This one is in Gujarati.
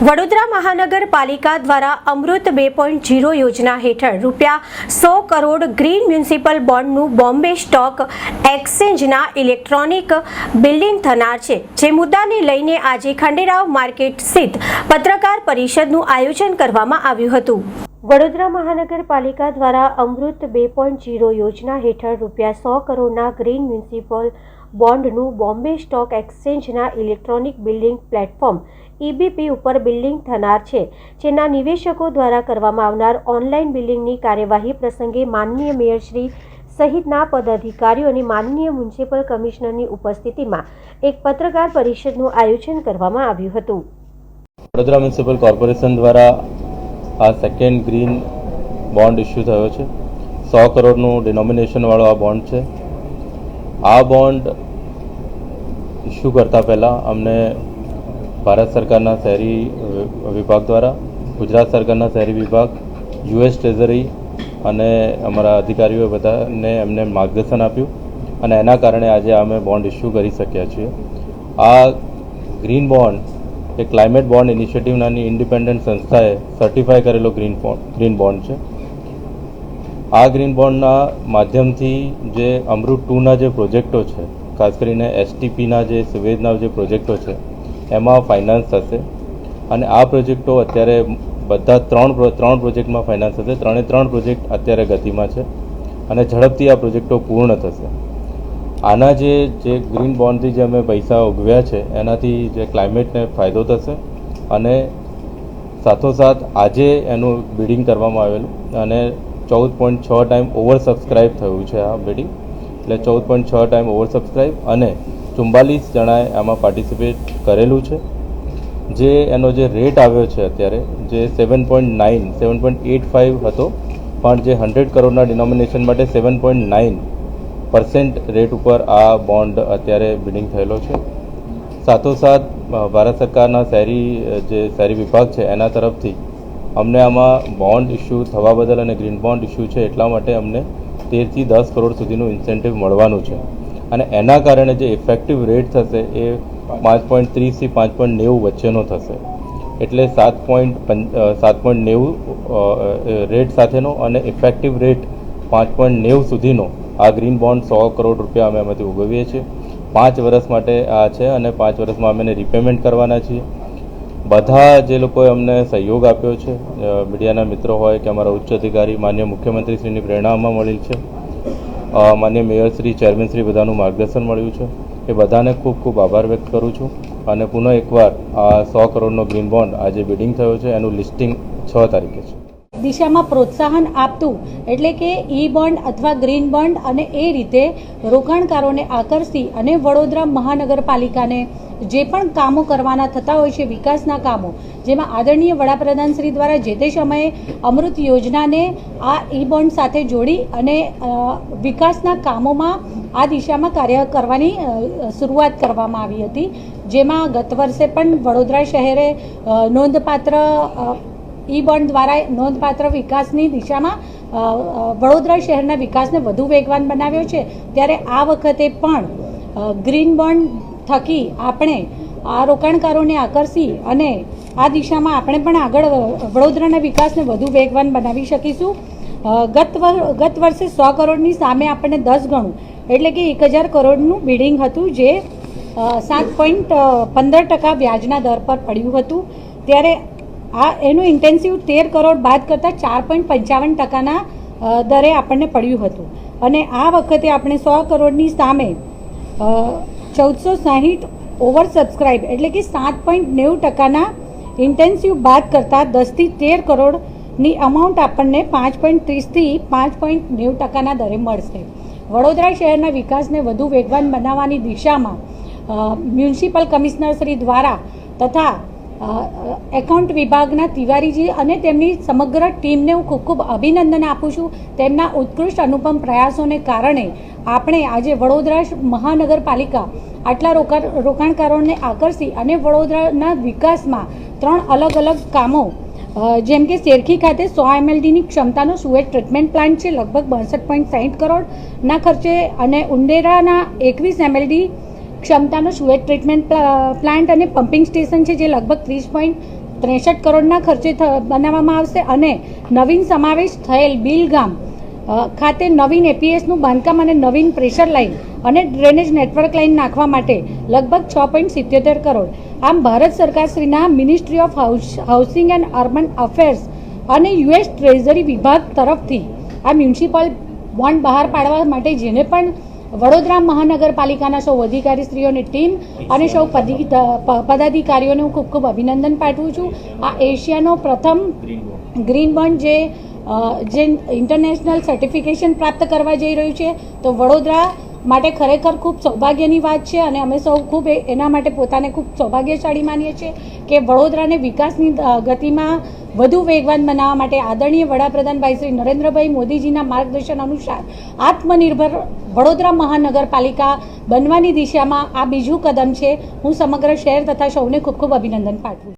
વડોદરા મહાનગરપાલિકા દ્વારા અમૃત બે પોઈન્ટ જીરો યોજના હેઠળ રૂપિયા સો કરોડ ગ્રીન મ્યુનિસિપલ બોન્ડનું બોમ્બે સ્ટોક એક્સચેન્જના ઇલેક્ટ્રોનિક બિલ્ડિંગ થનાર છે. જે મુદ્દાને લઈને આજે ખંડેરાવ માર્કેટ સ્થિત પત્રકાર પરિષદનું આયોજન કરવામાં આવ્યું હતું. વડોદરા મહાનગરપાલિકા દ્વારા અમૃત બે પોઈન્ટ જીરો યોજના હેઠળ રૂપિયા સો કરોડના ગ્રીન મ્યુનિસિપલ બોન્ડનું બોમ્બે સ્ટોક એક્સચેન્જના ઇલેક્ટ્રોનિક બિલ્ડિંગ પ્લેટફોર્મ ઈબીપી ઉપર બિલ્ડિંગ થનાર છે, જેના નિવેશકો દ્વારા કરવામાં આવનાર ઓનલાઈન બિલ્ડિંગની કાર્યવાહી પ્રસંગે માનનીય મેયરશ્રી સહિતના પદાધિકારીઓ અને માનનીય મ્યુનિસિપલ કમિશનરની ઉપસ્થિતિમાં એક પત્રકાર પરિષદનું આયોજન કરવામાં આવ્યું હતું. વડોદરા મ્યુનિસિપલ કોર્પોરેશન દ્વારા આ સેકન્ડ ગ્રીન બોન્ડ ઇસ્યુ થયો છે. સો કરોડનું ડિનોમિનેશનવાળો આ બોન્ડ છે. આ બોન્ડ ઇસ્યુ કરતાં પહેલાં અમને ભારત સરકારના શહેરી વિભાગ દ્વારા, ગુજરાત સરકારના શહેરી વિભાગ, યુએસ ટ્રેઝરી અને અમારા અધિકારીઓએ બધાને એમને માર્ગદર્શન આપ્યું અને એના કારણે આજે અમે બોન્ડ ઇસ્યુ કરી શક્યા છીએ. આ ગ્રીન બોન્ડ એ ક્લાઇમેટ બોન્ડ ઇનિશિયેટિવ નાની ઇન્ડિપેન્ડન્ટ સંસ્થાએ સર્ટિફાય કરેલો ગ્રીન ગ્રીન બોન્ડ છે. આ ગ્રીન બોન્ડના માધ્યમથી જે અમૃત ટુના જે પ્રોજેક્ટો છે, ખાસ કરીને એસટીપીના જે સુવેદના જે પ્રોજેક્ટો છે એમાં ફાઇનાન્સ થશે. અને આ પ્રોજેક્ટો અત્યારે બધા ત્રણ ત્રણ પ્રોજેક્ટમાં ફાઇનાન્સ થશે. ત્રણે ત્રણ પ્રોજેક્ટ અત્યારે ગતિમાં છે. અને ઝડપથી આ પ્રોજેક્ટો પૂર્ણ થશે. આના જે જે ગ્રીન બોન્ડથી જે અમે પૈસા ઉગવ્યા છે, એનાથી જે ક્લાઇમેટને ફાયદો થશે. અને સાથોસાથ આજે એનું બિડિંગ કરવામાં આવેલું. અને ચૌદ પોઈન્ટ છ ટાઈમ ઓવર સબસ્ક્રાઇબ થયું છે આ બિડિંગ એટલે ચૌદ પોઈન્ટ છ ટાઈમ ઓવર સબસ્ક્રાઇબ અને ચુમ્બાલીસ જણાએ આમાં પાર્ટિસિપેટ કરેલું છે. જે એનો જે રેટ આવ્યો છે અત્યારે, જે seven point nine seven point eight five હતો, પણ જે હંડ્રેડ કરોડના ડિનોમિનેશન માટે seven point nine percent rate ઉપર આ બોન્ડ અત્યારે બિડિંગ થયેલો છે. સાથોસાથ ભારત સરકારના શહેરી જે શહેરી વિભાગ છે, એના તરફથી અમને આમાં બોન્ડ ઇસ્યુ થવા બદલ અને ગ્રીન બોન્ડ ઇસ્યુ છે, એટલા માટે અમને તેરથી દસ કરોડ સુધીનું ઇન્સેન્ટિવ મળવાનું છે. અને એના કારણે જે ઇફેક્ટિવ રેટ થશે એ પાંચ પોઈન્ટ ત્રીસથી પાંચ પોઈન્ટ નેવું વચ્ચેનો થશે. એટલે સાત પોઈન્ટ સાત પોઈન્ટ નેવું રેટ સાથેનો અને ઇફેક્ટિવ રેટ પાંચ પોઈન્ટ નેવું સુધીનો આ ગ્રીન બોન્ડ સો કરોડ રૂપિયા અમે એમાંથી ઉગવીએ છીએ. પાંચ વર્ષ માટે આ છે અને પાંચ વર્ષમાં અમે રિપેમેન્ટ કરવાના છીએ. બધા જે લોકોએ અમને સહયોગ આપ્યો છે મીડિયાના મિત્રો હોય કે અમારા ઉચ્ચ અધિકારી, માન્ય મુખ્યમંત્રીશ્રીની પ્રેરણામાં મળેલ છે માન્ય મેયરશ્રી ચેરમેનશ્રી બધાનું માર્ગદર્શન મળ્યું છે. એ બધાને ખૂબ ખૂબ આભાર વ્યક્ત કરું છું. અને પુનઃ એકવાર આ સો કરોડનો ગ્રીન બોન્ડ આજે બિડિંગ થયો છે. એનું લિસ્ટિંગ છ તારીખે છે. દિશામાં પ્રોત્સાહન આપતું એટલે કે ઈ બોન્ડ અથવા ગ્રીન બોન્ડ અને એ રીતે રોકાણકારોને આકર્ષી અને વડોદરા મહાનગરપાલિકાને જે પણ કામો કરવાના થતા હોય છે વિકાસના કામો, જેમાં આદરણીય વડાપ્રધાન શ્રી દ્વારા જે તે સમયે અમૃત યોજનાને આ ઈ બોન્ડ સાથે જોડી અને વિકાસના કામોમાં આ દિશામાં કાર્ય કરવાની શરૂઆત કરવામાં આવી હતી. જેમાં ગત વર્ષે પણ વડોદરા શહેરે નોંધપાત્ર ઈ બોન્ડ દ્વારા નોંધપાત્ર વિકાસની દિશામાં વડોદરા શહેરના વિકાસને વધુ વેગવાન બનાવ્યો છે. ત્યારે આ વખતે પણ ગ્રીન બોન્ડ થકી આપણે આ રોકાણકારોને આકર્ષી અને આ દિશામાં આપણે પણ આગળ વડોદરાના વિકાસને વધુ વેગવાન બનાવી શકીશું. ગત ગત વર્ષે સો કરોડની સામે આપણને દસ ગણું, એટલે કે એક હજાર કરોડનું બિલ્ડિંગ હતું જે સાત પોઈન્ટ પંદર ટકા વ્યાજના દર પર પડ્યું હતું. ત્યારે આ, એનું ઇન્ટેન્સિવ તેર કરોડ બાદ કરતાં ચાર પોઈન્ટ પંચાવન ટકાના દરે આપણને પડ્યું હતું. અને આ વખતે આપણે સો કરોડની સામે ચૌદસો સાહીઠ ઓવર સબસ્ક્રાઇબ એટલે કે સાત પોઈન્ટ નેવું ટકાના ઇન્ટેન્સિવ બાદ કરતાં દસથી તેર કરોડની અમાઉન્ટ આપણને પાંચ પોઈન્ટ ત્રીસથી પાંચ પોઈન્ટ નેવું ટકાના દરે મળશે. વડોદરા શહેરના વિકાસને વધુ વેગવાન બનાવવાની દિશામાં મ્યુનિસિપલ કમિશનર શ્રી દ્વારા તથા એકાઉન્ટ વિભાગના તિવારીજી અને તેમની સમગ્ર ટીમને હું ખૂબ ખૂબ અભિનંદન આપું છું. તેમના ઉત્કૃષ્ટ અનુપમ પ્રયાસોને કારણે આપણે આજે વડોદરા મહાનગરપાલિકા આટલા રોકા, રોકાણકારોને આકર્ષી અને વડોદરાના વિકાસમાં ત્રણ અલગ અલગ કામો જેમ કે શેરખી ખાતે સો એમએલડીની ક્ષમતાનો સુએજ ટ્રીટમેન્ટ પ્લાન્ટ છે, લગભગ બાસઠ પોઈન્ટ સાહીઠ કરોડના ખર્ચે અને ઉંડેરાના એકવીસ એમએલડી ક્ષમતાનો સુએજ ટ્રીટમેન્ટ પ્લાન્ટ અને પમ્પિંગ સ્ટેશન છે જે લગભગ ત્રીસ પોઈન્ટ ત્રેસઠ કરોડના ખર્ચે બનાવવામાં આવશે અને નવીન સમાવેશ થયેલ બિલગામ ખાતે નવીન એપીએસનું બાંધકામ અને નવીન પ્રેશર લાઇન અને ડ્રેનેજ નેટવર્ક લાઇન નાખવા માટે લગભગ છ પોઈન્ટ સિત્યોતેર કરોડ. આમ Bharat સરકારશ્રીના ministry of house housing and urban affairs અને યુએસ ટ્રેઝરી વિભાગ તરફથી આ મ્યુનિસિપલ બોન્ડ બહાર પાડવા માટે જેને પણ વડોદરા મહાનગરપાલિકાના સૌ અધિકારી સ્ત્રીઓની ટીમ અને સૌ પદી- પદાધિકારીઓને હું ખૂબ ખૂબ અભિનંદન પાઠવું છું. આ એશિયાનો પ્રથમ ગ્રીન બોન્ડ જે જે ઇન્ટરનેશનલ સર્ટિફિકેશન પ્રાપ્ત કરવા જઈ રહ્યું છે. તો વડોદરા માટે ખરેખર ખૂબ સૌભાગ્યની વાત છે અને અમે સૌ ખૂબ એના માટે પોતાને ખૂબ સૌભાગ્યશાળી માનીએ છીએ કે વડોદરાને વિકાસની ગતિમાં વધુ વેગવાન બનાવવા માટે આદરણીય વડાપ્રધાન ભાઈ શ્રી નરેન્દ્રભાઈ મોદીજીના માર્ગદર્શન અનુસાર આત્મનિર્ભર વડોદરા મહાનગરપાલિકા બનવાની દિશામાં આ બીજું કદમ છે. હું સમગ્ર શહેર તથા સૌને ખૂબ ખૂબ અભિનંદન પાઠવું